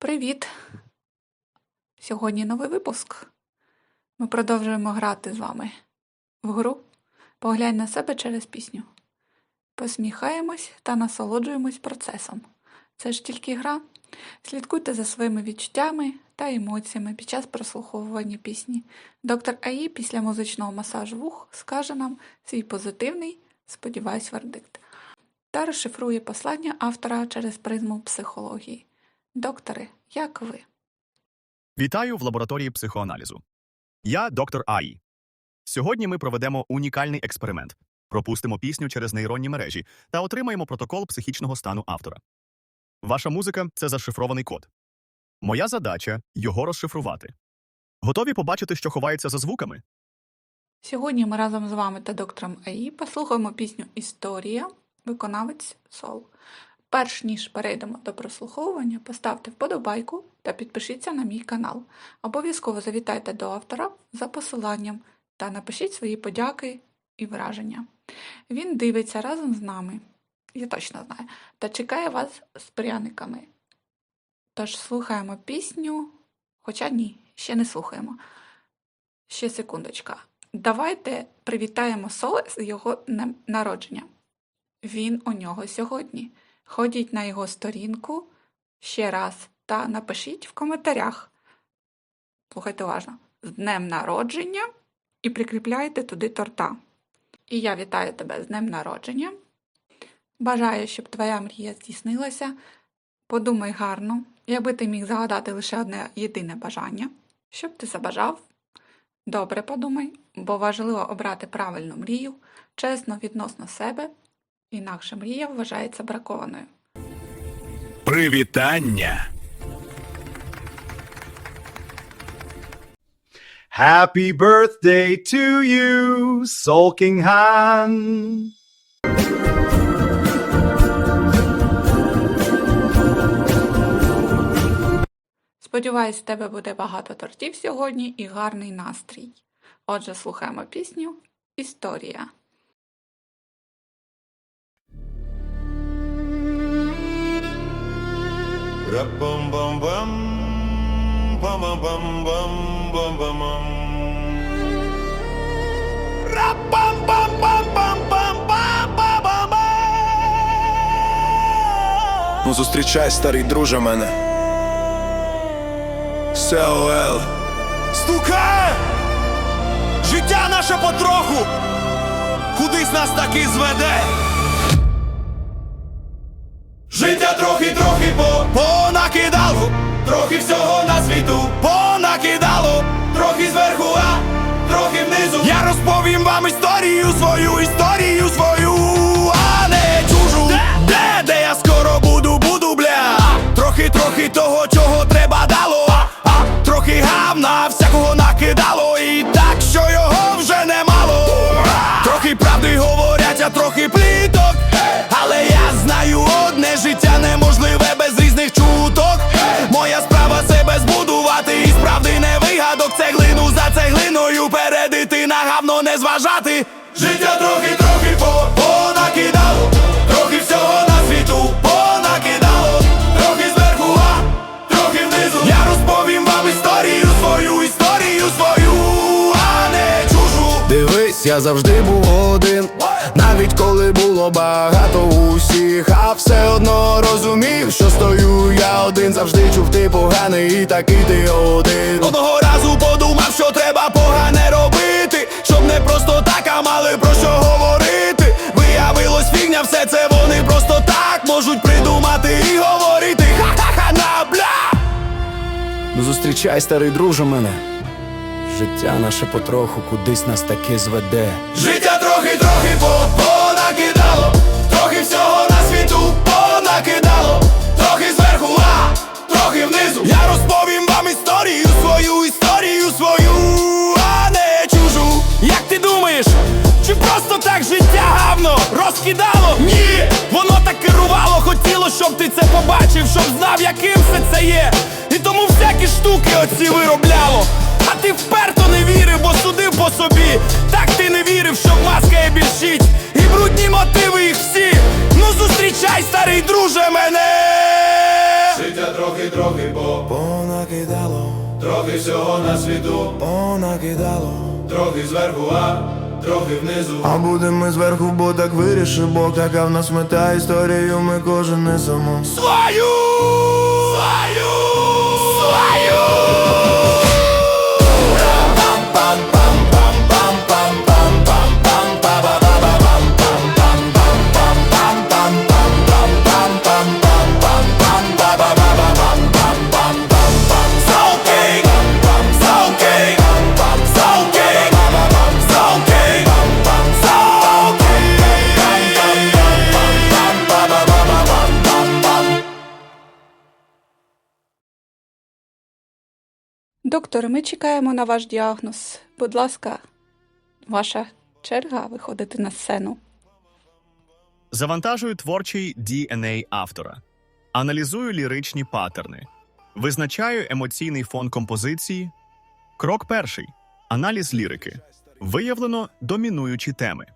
Привіт! Сьогодні новий випуск. Ми продовжуємо грати з вами в гру Поглянь на себе через пісню. Посміхаємось та насолоджуємось процесом. Це ж тільки гра. Слідкуйте за своїми відчуттями та емоціями під час прослуховування пісні. Доктор АІ після музичного масажу вух скаже нам свій позитивний, сподіваюсь, вердикт та розшифрує послання автора через призму психології. Докторе, як ви? Вітаю в лабораторії психоаналізу. Я доктор Аї. Сьогодні ми проведемо унікальний експеримент, пропустимо пісню через нейронні мережі та отримаємо протокол психічного стану автора. Ваша музика це зашифрований код. Моя задача його розшифрувати. Готові побачити, що ховається за звуками? Сьогодні ми разом з вами та доктором АІ послухаємо пісню Історія, виконавець Сол. Перш ніж перейдемо до прослуховування, поставте вподобайку та підпишіться на мій канал. Обов'язково завітайте до автора за посиланням та напишіть свої подяки і враження. Він дивиться разом з нами, я точно знаю, та чекає вас з пряниками. Тож слухаємо пісню, хоча ні, ще не слухаємо. Ще секундочка. Давайте привітаємо Соле з його народження. Він у нього сьогодні. Ходіть на його сторінку ще раз та напишіть в коментарях. Слухайте уважно. З днем народження і прикріпляйте туди торта. І я вітаю тебе з днем народження. Бажаю, щоб твоя мрія здійснилася. Подумай гарно, якби ти міг загадати лише одне єдине бажання, що б ти забажав, Добре подумай, бо важливо обрати правильну мрію, чесно відносно себе, інакше мрія вважається бракованою. Привітання. Happy birthday to you, Sulking Han. Сподіваюсь, в тебе буде багато тортів сьогодні і гарний настрій. Отже, слухаємо пісню Історія. Рапам-бам-бам, бам-бам-бам-бам-бам-бам. Рапам-бам-бам-бам-бам-бам-бам-бам. Ну зустрічай, старий друже мене. Сеоел. Стукає! Життя наше потроху! Кудись нас таки зведе! Трохи всього на світу понакидало, трохи зверху, а трохи внизу. Я розповім вам історію свою, історію свою, а не чужу. Де, де я скоро буду, буду, бля. Трохи, трохи того, чого треба дало. А, а, трохи гавна, всякого накидало. І так, що його вже немало. Трохи правди говорять, а трохи пліток. Гавно. Життя трохи, трохи по понакидало, трохи всього на світу понакидало, трохи зверху, а трохи внизу. Я розповім вам історію свою, історію свою, а не чужу. Дивись, я завжди був один. Навіть коли було багато усіх, а все одно розумів, що стою я один, завжди чув ти поганий і такий ти один. Зустрічай, старий друже мене. Життя наше потроху кудись нас таки зведе. Життя трохи, трохи по понакидало, трохи всього на світу понакидало, трохи зверху, а трохи внизу. Я розповім вам історію свою, історію свою, а не чужу. Як ти думаєш, чи просто так життя гавно розкидало? Ні, воно так керувало, хотіло, щоб ти це побачив, щоб знав, яким все це є. Штуки оці виробляло. А ти вперто не вірив, бо судив по собі. Так ти не вірив, що маска є більшість. І брудні мотиви їх всі. Ну зустрічай, старий друже, мене. Життя трохи, трохи, бо Понакидало, трохи всього на світу, понакидало. трохи зверху, а трохи внизу. А будемо ми зверху, бо так вирішив Бог, така в нас мета історію ми кожен несемо. Свою! Свою! Свою! Доктор, ми чекаємо на ваш діагноз. Будь ласка, ваша черга виходити на сцену. Завантажую творчий DNA автора, аналізую ліричні паттерни, визначаю емоційний фон композиції. Крок перший аналіз лірики. Виявлено домінуючі теми: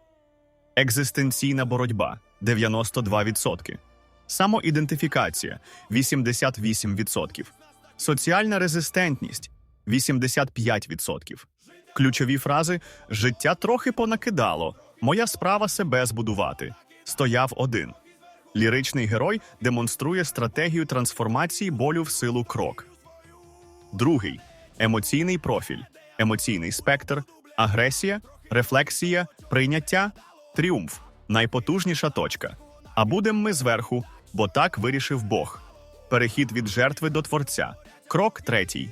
екзистенційна боротьба 92%, самоідентифікація 88%, соціальна резистентність 85%. Ключові фрази життя трохи понакидало. Моя справа себе збудувати. Стояв один. Ліричний герой демонструє стратегію трансформації болю в силу крок. Другий емоційний профіль, емоційний спектр, агресія, рефлексія, прийняття, тріумф, найпотужніша точка. А будем ми зверху, бо так вирішив Бог. Перехід від жертви до творця. Крок третій.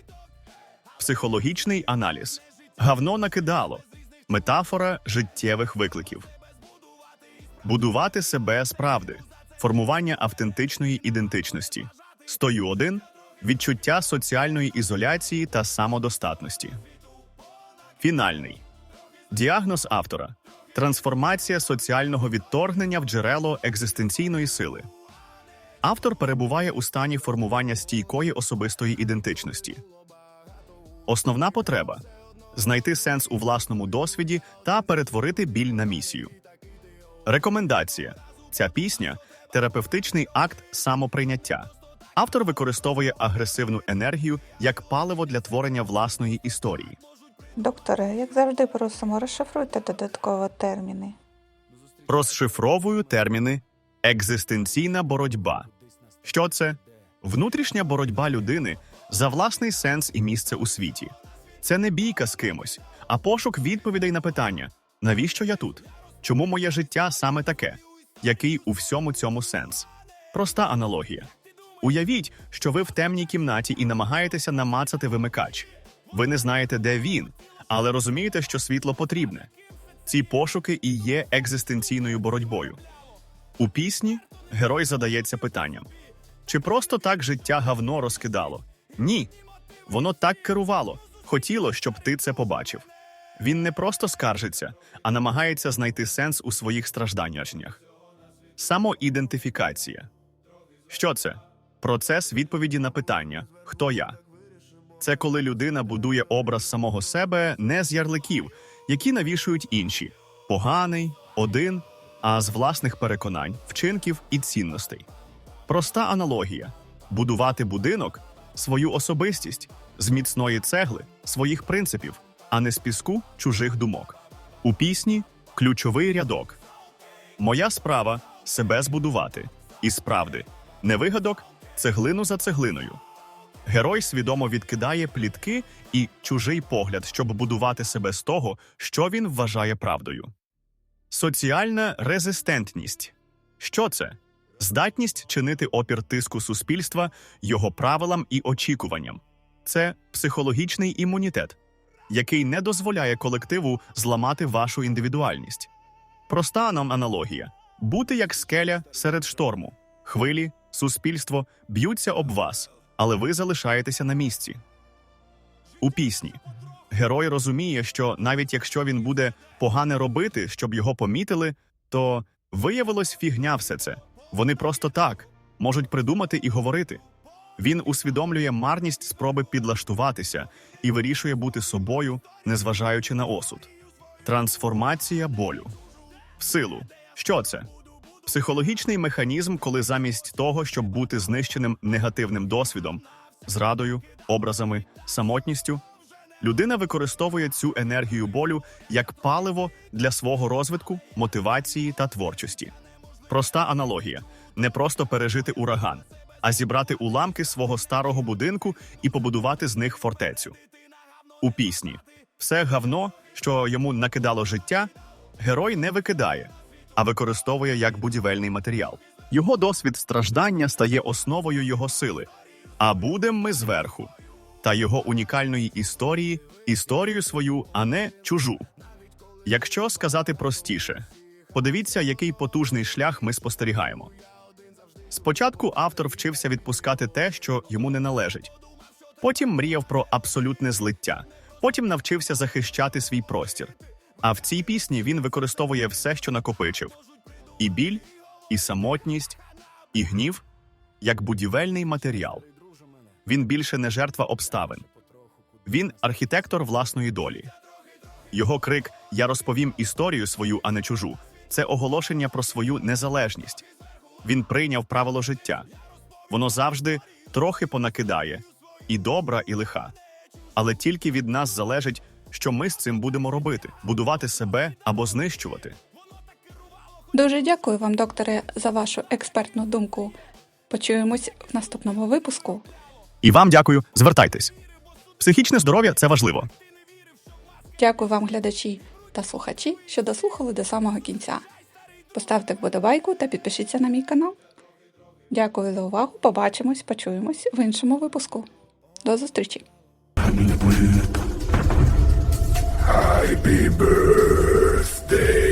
Психологічний аналіз. Гавно накидало. Метафора життєвих викликів. Будувати себе з правди. Формування автентичної ідентичності. Стою один. Відчуття соціальної ізоляції та самодостатності. Фінальний. Діагноз автора. Трансформація соціального відторгнення в джерело екзистенційної сили. Автор перебуває у стані формування стійкої особистої ідентичності. Основна потреба знайти сенс у власному досвіді та перетворити біль на місію. Рекомендація: ця пісня терапевтичний акт самоприйняття. Автор використовує агресивну енергію як паливо для творення власної історії. Докторе, як завжди, просимо, розшифруйте додатково терміни. Розшифровую терміни екзистенційна боротьба. Що це? Внутрішня боротьба людини за власний сенс і місце у світі. Це не бійка з кимось, а пошук відповідей на питання: навіщо я тут? Чому моє життя саме таке? Який у всьому цьому сенс? Проста аналогія. Уявіть, що ви в темній кімнаті і намагаєтеся намацати вимикач. Ви не знаєте, де він, але розумієте, що світло потрібне. Ці пошуки і є екзистенційною боротьбою. У пісні герой задається питанням: чи просто так життя гавно розкидало? Ні. Воно так керувало, хотіло, щоб ти це побачив. Він не просто скаржиться, а намагається знайти сенс у своїх стражданнях. Самоідентифікація. Що це? Процес відповіді на питання Хто я? Це коли людина будує образ самого себе не з ярликів, які навішують інші поганий, один, а з власних переконань, вчинків і цінностей. Проста аналогія: будувати будинок, свою особистість з міцної цегли, своїх принципів, а не з піску чужих думок. У пісні ключовий рядок. Моя справа себе збудувати. І справди, не вигадок, цеглину за цеглиною. Герой свідомо відкидає плітки і чужий погляд, щоб будувати себе з того, що він вважає правдою. Соціальна резистентність. Що це? Здатність чинити опір тиску суспільства, його правилам і очікуванням. Це психологічний імунітет, який не дозволяє колективу зламати вашу індивідуальність. Проста нам аналогія: бути як скеля серед шторму, хвилі, суспільство б'ються об вас, але ви залишаєтеся на місці. У пісні герой розуміє, що навіть якщо він буде погане робити, щоб його помітили, то виявилось фігня все це. Вони просто так можуть придумати і говорити. Він усвідомлює марність спроби підлаштуватися і вирішує бути собою, незважаючи на осуд. Трансформація болю. В силу. Що це? Психологічний механізм, коли замість того, щоб бути знищеним негативним досвідом, зрадою, образами, самотністю, людина використовує цю енергію болю як паливо для свого розвитку, мотивації та творчості. Проста аналогія: не просто пережити ураган, а зібрати уламки свого старого будинку і побудувати з них фортецю. У пісні все гавно, що йому накидало життя, герой не викидає, а використовує як будівельний матеріал. Його досвід страждання стає основою його сили. А будем ми зверху. Та його унікальної історії, історію свою, а не чужу. Якщо сказати простіше, подивіться, який потужний шлях ми спостерігаємо. Спочатку автор вчився відпускати те, що йому не належить. Потім мріяв про абсолютне злиття. Потім навчився захищати свій простір. А в цій пісні він використовує все, що накопичив: і біль, і самотність, і гнів як будівельний матеріал. Він більше не жертва обставин. Він архітектор власної долі. Його крик Я розповім історію свою, а не чужу. Це оголошення про свою незалежність. Він прийняв правило життя. Воно завжди трохи понакидає і добра, і лиха. Але тільки від нас залежить, що ми з цим будемо робити: будувати себе або знищувати. Дуже дякую вам, докторе, за вашу експертну думку. Почуємось в наступному випуску. І вам дякую, звертайтесь. Психічне здоров'я це важливо. Дякую вам, глядачі та слухачі, що дослухали до самого кінця. Поставте вподобайку та підпишіться на мій канал. Дякую за увагу. Побачимось, почуємось в іншому випуску. До зустрічі! Happy birthday